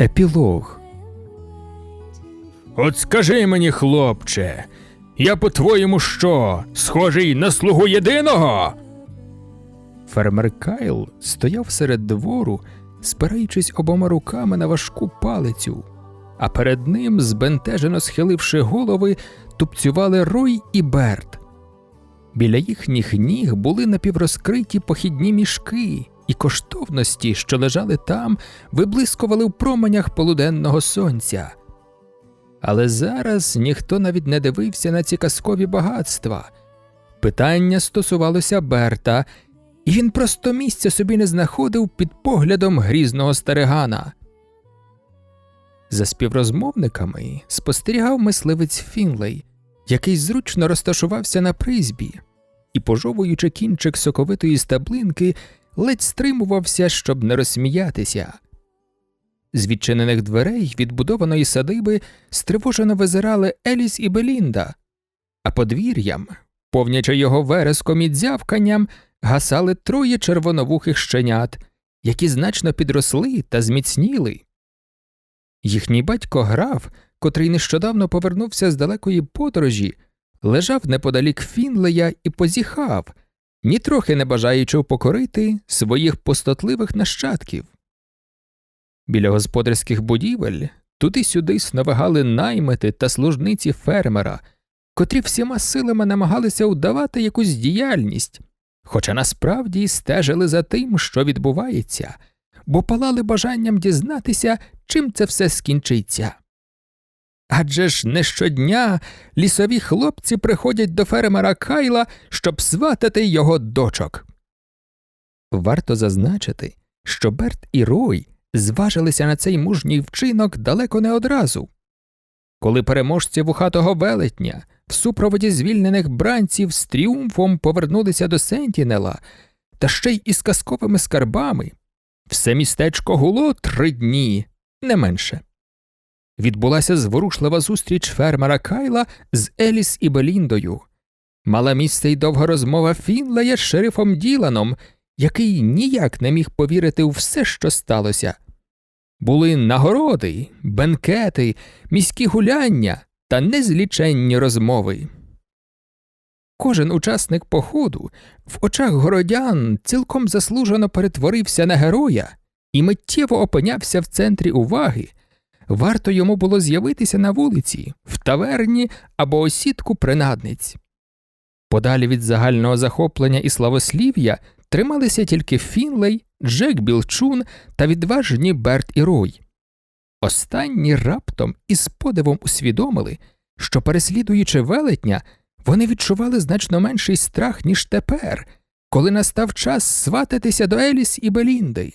Епілог От скажи мені, хлопче, я по твоєму що? Схожий на слугу єдиного? Фермер Кайл стояв серед двору, спираючись обома руками на важку палицю, а перед ним, збентежено схиливши голови, тупцювали Рой і Берт. Біля їхніх ніг були напіврозкриті похідні мішки, і коштовності, що лежали там, виблискували в променях полуденного сонця. Але зараз ніхто навіть не дивився на ці казкові багатства. Питання стосувалося Берта, і він просто місця собі не знаходив під поглядом грізного старигана. За співрозмовниками спостерігав мисливець Фінлей, який зручно розташувався на призбі, і, пожовуючи кінчик соковитої стаблинки, ледь стримувався, щоб не розсміятися. З відчинених дверей відбудованої садиби стривожено визирали Еліс і Белінда, а подвір'ям, повнячи його вереском і дзявканням, гасали троє червоновухих щенят, які значно підросли та зміцніли. Їхній батько граф, котрий нещодавно повернувся з далекої подорожі, лежав неподалік Фінлея і позіхав, нітрохи не бажаючи покорити своїх пустотливих нащадків. Біля господарських будівель туди-сюди сновигали наймити та служниці фермера, котрі всіма силами намагалися удавати якусь діяльність, хоча насправді стежили за тим, що відбувається, бо палали бажанням дізнатися, чим це все скінчиться. Адже ж не щодня лісові хлопці приходять до фермера Кайла, щоб сватати його дочок. Варто зазначити, що Берт і Рой зважилися на цей мужній вчинок далеко не одразу. Коли переможці вухатого велетня в супроводі звільнених бранців з тріумфом повернулися до Сентінела, та ще й із казковими скарбами, все містечко гуло три дні, не менше. Відбулася зворушлива зустріч фермера Кайла з Еліс і Беліндою. Мала місце й довга розмова Фінлея з шерифом Діланом, який ніяк не міг повірити у все, що сталося. Були нагороди, бенкети, міські гуляння та незліченні розмови. Кожен учасник походу в очах городян цілком заслужено перетворився на героя і миттєво опинявся в центрі уваги. Варто йому було з'явитися на вулиці, в таверні або осідку принадниць. Подалі від загального захоплення і славослів'я трималися тільки Фінлей, Джек Білчун та відважні Берт і Рой. Останні раптом із подивом усвідомили, що, переслідуючи велетня, вони відчували значно менший страх, ніж тепер, коли настав час свататися до Еліс і Белінди.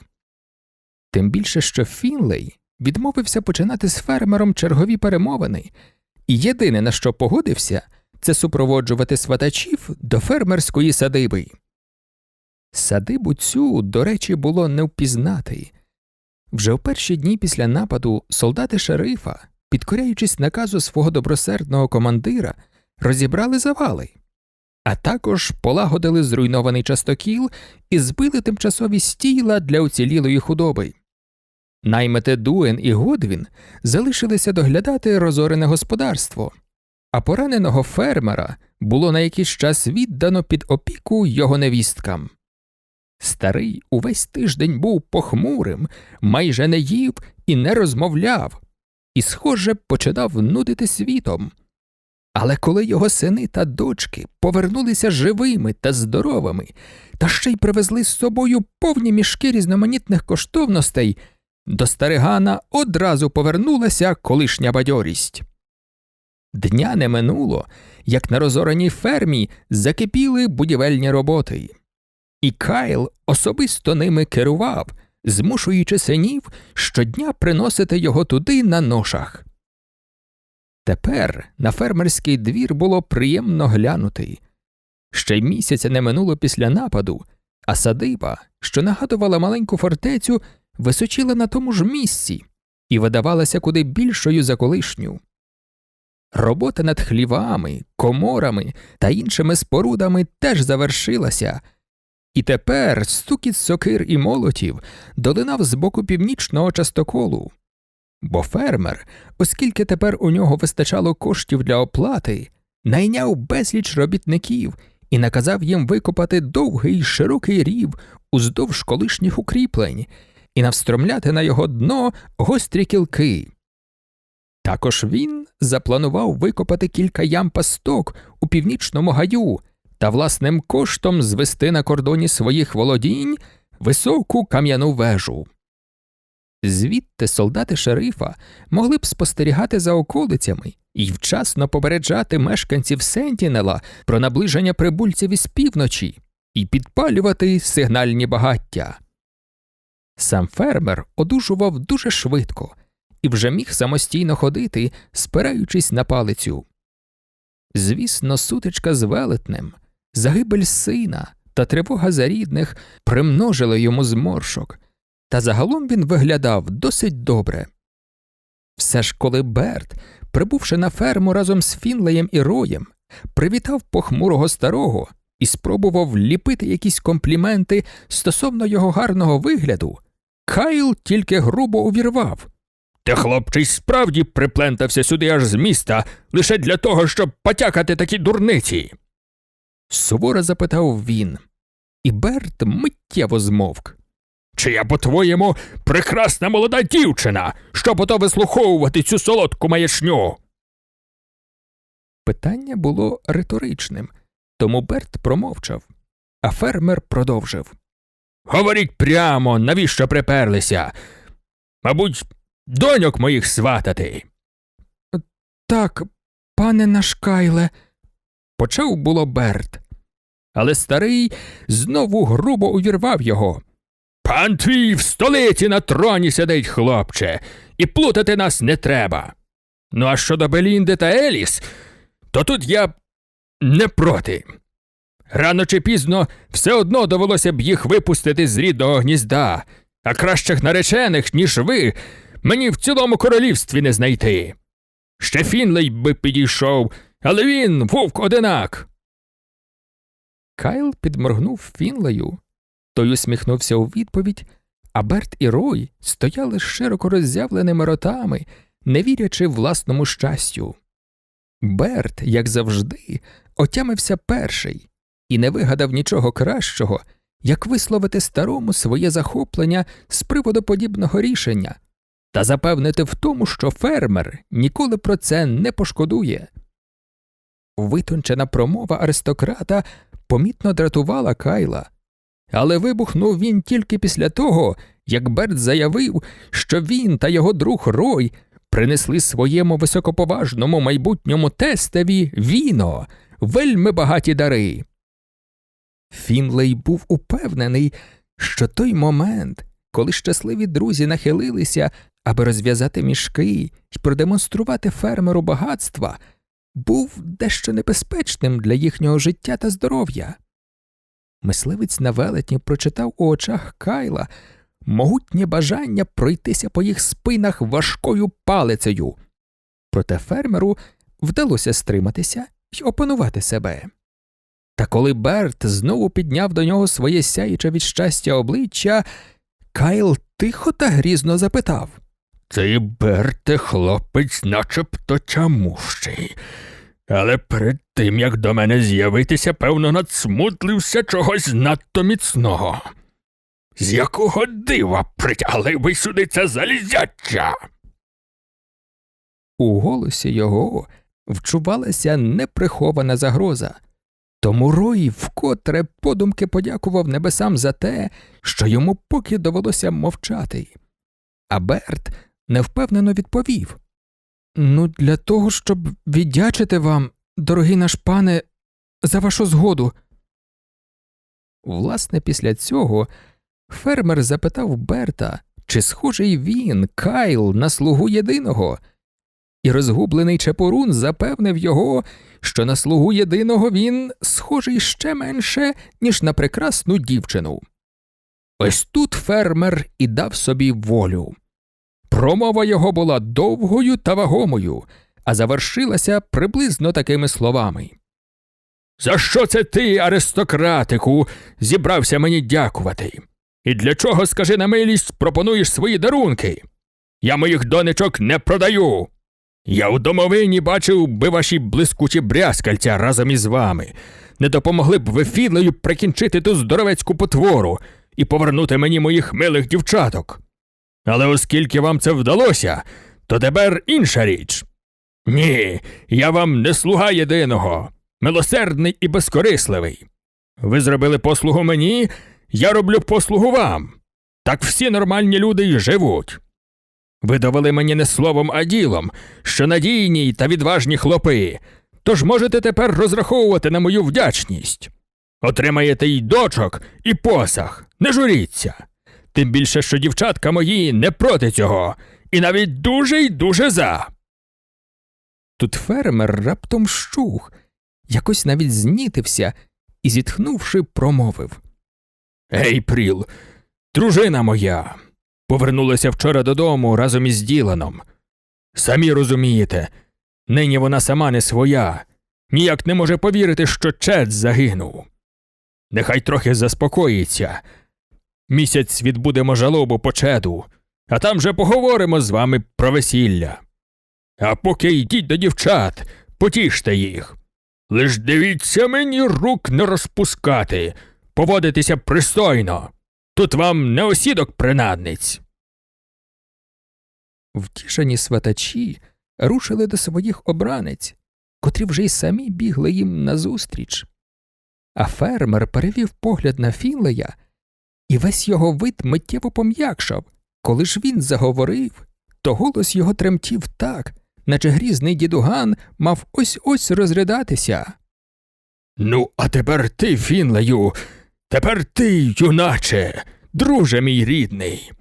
Тим більше, що Фінлей відмовився починати з фермером чергові перемовини, і єдине, на що погодився, це супроводжувати сватачів до фермерської садиби. Садибу цю, до речі, було не впізнати. Вже в перші дні після нападу солдати шерифа, підкоряючись наказу свого добросердного командира, розібрали завали, а також полагодили зруйнований частокіл і збили тимчасові стійла для уцілілої худоби. Наймете Дуен і Годвін залишилися доглядати розорене господарство, а пораненого фермера було на якийсь час віддано під опіку його невісткам. Старий увесь тиждень був похмурим, майже не їв і не розмовляв, і, схоже, починав нудити світом. Але коли його сини та дочки повернулися живими та здоровими, та ще й привезли з собою повні мішки різноманітних коштовностей, до старигана одразу повернулася колишня бадьорість. Дня не минуло, як на розораній фермі закипіли будівельні роботи. І Кайл особисто ними керував, змушуючи синів щодня приносити його туди на ношах. Тепер на фермерський двір було приємно глянути. Ще й місяця не минуло після нападу, а садиба, що нагадувала маленьку фортецю, височила на тому ж місці і видавалася куди більшою за колишню. Робота над хлівами, коморами та іншими спорудами теж завершилася. І тепер стукіт сокир і молотів долинав з боку північного частоколу, Бо фермер, оскільки тепер у нього вистачало коштів для оплати, найняв безліч робітників і наказав їм викопати довгий широкий рів уздовж колишніх укріплень і навстромляти на його дно гострі кілки. Також він запланував викопати кілька ям пасток у північному гаю та власним коштом звести на кордоні своїх володінь високу кам'яну вежу. Звідти солдати шерифа могли б спостерігати за околицями і вчасно попереджати мешканців Сентінела про наближення прибульців із півночі і підпалювати сигнальні багаття. Сам фермер одужував дуже швидко і вже міг самостійно ходити, спираючись на палицю. Звісно, сутичка з велетнем, загибель сина та тривога за рідних примножили йому зморшок, та загалом він виглядав досить добре. Все ж коли Берт, прибувши на ферму разом з Фінлеєм і Роєм, привітав похмурого старого і спробував ліпити якісь компліменти стосовно його гарного вигляду, Кайл тільки грубо увірвав. Ти, хлопче, й справді приплентався сюди аж з міста лише для того, щоб потякати такі дурниці. Суворо запитав він, і Берт миттєво змовк. Чи я, по-твоєму, прекрасна молода дівчина, щоб ото вислуховувати цю солодку маячню? Питання було риторичним, тому Берт промовчав, а фермер продовжив. Говоріть прямо, навіщо приперлися? Мабуть, доньок моїх сватати. Так, пане наш Кайле, почав було Берт, але старий знову грубо увірвав його. Пан твій в столиці на троні сидить, хлопче, і плутати нас не треба. Ну а щодо Белінди та Еліс, то тут я не проти. Рано чи пізно все одно довелося б їх випустити з рідного гнізда, а кращих наречених, ніж ви, мені в цілому королівстві не знайти. Ще Фінлей би підійшов, але він вовк одинак. Кайл підморгнув Фінлею. Той усміхнувся у відповідь, а Берт і Рой стояли з широко роззявленими ротами, не вірячи власному щастю. Берт, як завжди, отямився перший і не вигадав нічого кращого, як висловити старому своє захоплення з приводу подібного рішення та запевнити в тому, що фермер ніколи про це не пошкодує. Витончена промова аристократа помітно дратувала Кайла, але вибухнув він тільки після того, як Берт заявив, що він та його друг Рой принесли своєму високоповажному майбутньому тестеві віно, вельми багаті дари. Фінлей був упевнений, що той момент, коли щасливі друзі нахилилися, аби розв'язати мішки й продемонструвати фермеру багатства, був дещо небезпечним для їхнього життя та здоров'я. Мисливець на велетні прочитав у очах Кайла могутнє бажання пройтися по їх спинах важкою палицею. Проте фермеру вдалося стриматися й опанувати себе. Та коли Берт знову підняв до нього своє сяюче від щастя обличчя, Кайл тихо та грізно запитав Цей Берте хлопець начебто чамущий. Але перед тим, як до мене з'явитися, певно, надсмутлився чогось надто міцного. З якого дива притягли ви сюди це залізяча? У голосі його вчувалася неприхована загроза. Тому Рой вкотре подумки подякував небесам за те, що йому поки довелося мовчати. А Берт невпевнено відповів Ну, для того, щоб віддячити вам, дорогий наш пане, за вашу згоду. Власне, після цього фермер запитав Берта, чи схожий він, Кайл, на слугу єдиного, і розгублений Чепурун запевнив його, що на слугу єдиного він схожий ще менше, ніж на прекрасну дівчину. Ось тут фермер і дав собі волю. Промова його була довгою та вагомою, а завершилася приблизно такими словами. За що це ти, аристократику, зібрався мені дякувати? І для чого, скажи на милість, пропонуєш свої дарунки? Я моїх донечок не продаю. Я у домовині бачив би ваші блискучі брязкальця разом із вами. Не допомогли б ви фідлею прикінчити ту здоровецьку потвору і повернути мені моїх милих дівчаток. Але оскільки вам це вдалося, то тепер інша річ. Ні, я вам не слуга єдиного, милосердний і безкорисливий. Ви зробили послугу мені, я роблю послугу вам. Так всі нормальні люди й живуть. Ви довели мені не словом, а ділом, що надійні та відважні хлопи, тож можете тепер розраховувати на мою вдячність. Отримаєте й дочок, і посах, не журіться. Тим більше, що дівчатка мої не проти цього, і навіть дуже й дуже за. Тут фермер раптом щух, якось навіть знітився і, зітхнувши, промовив. Гей, Пріл, дружина моя, повернулася вчора додому разом із Діланом. Самі розумієте, нині вона сама не своя, ніяк не може повірити, що Чет загинув. Нехай трохи заспокоїться. Місяць відбудемо жалобу по Чеду, а там же поговоримо з вами про весілля. А поки йдіть до дівчат, потіште їх. Лиш дивіться мені рук не розпускати, поводитися пристойно. Тут вам не осідок принадниць. Втішені сватачі рушили до своїх обранець, котрі вже й самі бігли їм назустріч. А фермер перевів погляд на Фінлея, і весь його вид миттєво пом'якшав. Коли ж він заговорив, то голос його тремтів так, наче грізний дідуган мав ось ось розридатися. Ну, а тепер ти, Фінлею, тепер ти, юначе, друже мій рідний.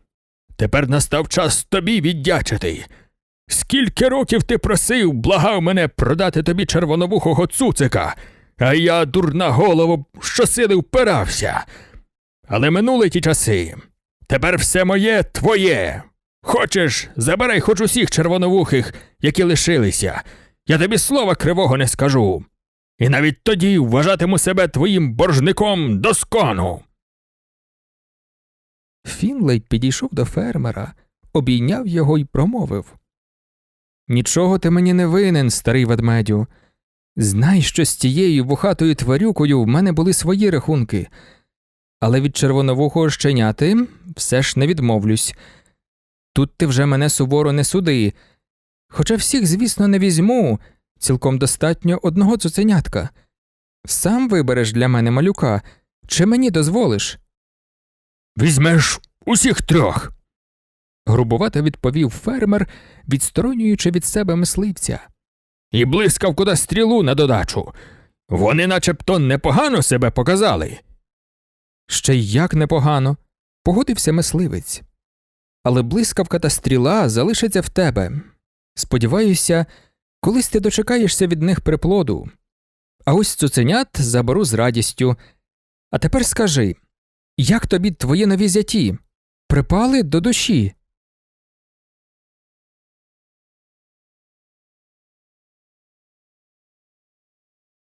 Тепер настав час тобі віддячити. Скільки років ти просив, благав мене продати тобі червоновухого цуцика, а я, дурна голову, щосили впирався. Але минули ті часи. Тепер все моє твоє. Хочеш, забирай хоч усіх червоновухих, які лишилися. Я тобі слова кривого не скажу. І навіть тоді вважатиму себе твоїм боржником до скону. Фінлей підійшов до фермера, обійняв його і промовив Нічого ти мені не винен, старий ведмедю. Знай, що з тією вухатою тварюкою в мене були свої рахунки, але від червоновухого щеняти все ж не відмовлюсь. Тут ти вже мене суворо не суди. Хоча всіх, звісно, не візьму, цілком достатньо одного цуценятка. Сам вибереш для мене малюка, чи мені дозволиш? Візьмеш усіх трьох. грубувато відповів фермер, відсторонюючи від себе мисливця. І блискавку да стрілу на додачу. Вони начебто непогано себе показали. Ще й як непогано, погодився мисливець. Але блискавка та стріла залишаться в тебе. Сподіваюся, колись ти дочекаєшся від них приплоду. А ось цуценят заберу з радістю. А тепер скажи, як тобі твої нові зяті? Припали до душі?